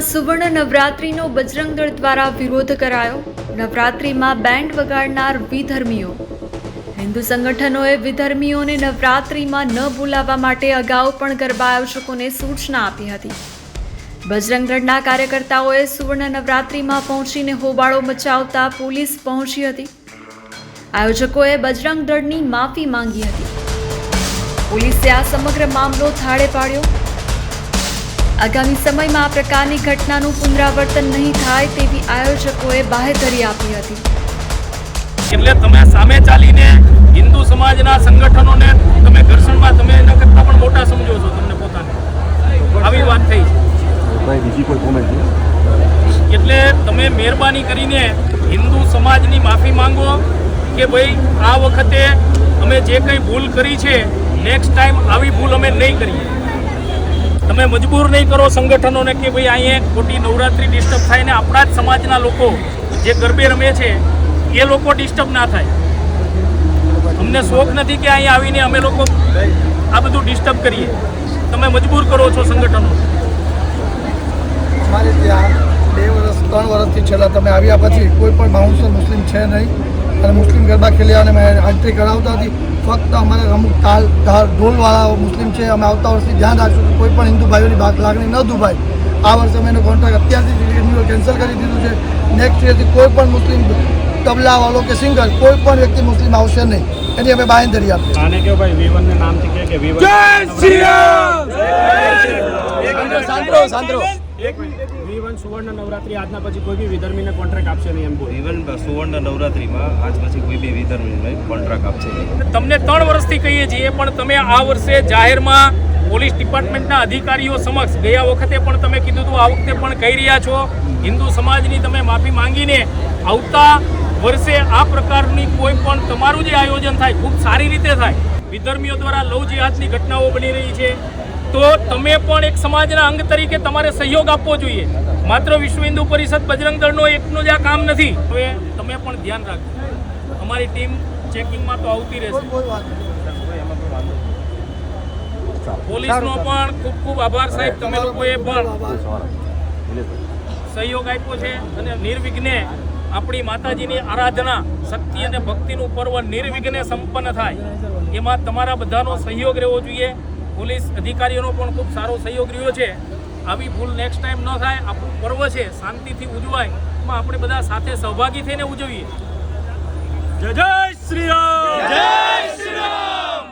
સુવર્ણ નવરાત્રિનો બજરંગ દળ દ્વારા વિરોધ કરાયો. નવરાત્રિમાં બેન્ડ વગાડનાર વિધર્મીઓ. હિન્દુ સંગઠનોએ વિધર્મીઓને નવરાત્રિમાં ન બોલાવવા માટે અગાઉ પણ ગરબા આયોજકોને સૂચના આપી હતી. બજરંગ દળના કાર્યકર્તાઓએ સુવર્ણ નવરાત્રિમાં પહોંચીને હોબાળો મચાવતા પોલીસ પહોંચી હતી. આયોજકોએ બજરંગ દળની માફી માંગી હતી. પોલીસે આ સમગ્ર મામલો થાળે પાડ્યો. આગામી સમયમાં આ પ્રકારની ઘટનાનું પુનરાવર્તન નહીં થાય તેવી આયોજકોએ બાહેધરી આપી હતી. એટલે તમે સામે ચાલીને હિન્દુ સમાજના સંગઠનોને તમે ઘર્ષણમાં તમે એના કરતાં પણ મોટા સમજો છો તમને પોતાને. આવી વાત થઈ છે. બીજી કોઈ કોમેન્ટ એટલે તમે મહેરબાની કરીને હિન્દુ સમાજની માફી માંગો કે ભાઈ આ વખતે અમે જે કંઈ ભૂલ કરી છે નેક્સ્ટ ટાઈમ આવી ભૂલ અમે નહીં કરીએ. તમે મજબૂર નહીં કરો સંગઠનોને કે ભાઈ અહીંયા ખોટી નવરાત્રિ ડિસ્ટર્બ થાય ને આપણા જ સમાજના લોકો જે ગરબે રમે છે, એ લોકો ડિસ્ટર્બ ના થાય. અમને શોખ નથી કે અહીંયા આવીને અમે લોકો આ બધું ડિસ્ટર્બ કરીએ. તમે મજબૂર કરો છો સંગઠનો. અમારે ત્યાં બે વર્ષ, ત્રણ વર્ષથી છેલ્લા તમે આવ્યા પછી કોઈ પણ બાઉન્સર મુસ્લિમ છે નહીં. અને મુસ્લિમ ગરબા ખેલ્યા અને મેં એન્ટ્રી કરાવતા હતી. ફક્ત અમારે અમુક તાલ ઢાલ ઢોલવાળા મુસ્લિમ છે અમે આવતા વર્ષથી ધ્યાન રાખશું કે કોઈ પણ હિન્દુ ભાઈઓની ભાગ લાગણી ન દુભાય. આ વર્ષે અમે એનો કોન્ટ્રાક્ટ અત્યારથી રિન્યુઅલ કેન્સલ કરી દીધું છે. નેક્સ્ટ યરથી કોઈ પણ મુસ્લિમ તબલાવાળો કે સિંગર કોઈ પણ વ્યક્તિ મુસ્લિમ આવશે નહીં. એની અમે બાંયધરી આપીએ આને કયો ભાઈ વીવન નામથી કે કે વીવન એક વીવન સુવર્ણ નવરાત્રી આજના પછી કોઈ બી વિધર્મીને કોન્ટ્રાક્ટ આપશે નહીં એમ બોલ. ઇવન સુવર્ણ નવરાત્રીમાં આજ પછી કોઈ બી વિધર્મીને કોન્ટ્રાક્ટ આપશે નહીં. તમને ત્રણ વર્ષથી કહીએ છીએ પણ તમે આ વર્ષે જાહેરમાં પોલીસ ડિપાર્ટમેન્ટના અધિકારીઓ સમક્ષ ગયા વખતે પણ તમે કીધું હતું આ વખતે પણ કહી રહ્યા છો. હિન્દુ સમાજની તમે માફી માંગીને આવતા વર્ષે આ પ્રકારની કોઈ પણ તમારું જે આયોજન થાય ખૂબ સારી રીતે થાય. વિધર્મીઓ દ્વારા લવ જિહાદની ઘટનાઓ બની રહી છે. તો તમે પણ એક સમાજના અંગ તરીકે તમારે સહયોગ આપવો જોઈએ. માત્ર વિશ્વ હિન્દુ પરિષદ બજરંગ દળનો એકનું જ આ કામ નથી. તો એ તમે પણ ધ્યાન રાખજો. અમારી ટીમ ચેકિંગમાં તો આવતી રહેશે. પોલીસનો પણ ખૂબ ખૂબ આભાર સાહેબ. તમે લોકોએ પણ સહયોગ આપ્યો છે અને નિર્વિઘ્ને આપણી માતાજીની આરાધના શક્તિ અને ભક્તિનું પર્વ નિર્વિઘ્ને સંપન્ન થાય. એમાં તમારા બધાનો સહયોગ રહેવો જોઈએ. પોલીસ અધિકારીઓનો પણ ખૂબ સારો સહયોગ રહ્યો છે. આવી ભૂલ નેક્સ્ટ ટાઈમ ન થાય આપણું પર્વ છે શાંતિથી ઉજવાય. એમાં આપણે બધા સાથે સહભાગી થઈને ઉજવીએ. જય જય શ્રી જય શ્રી રામ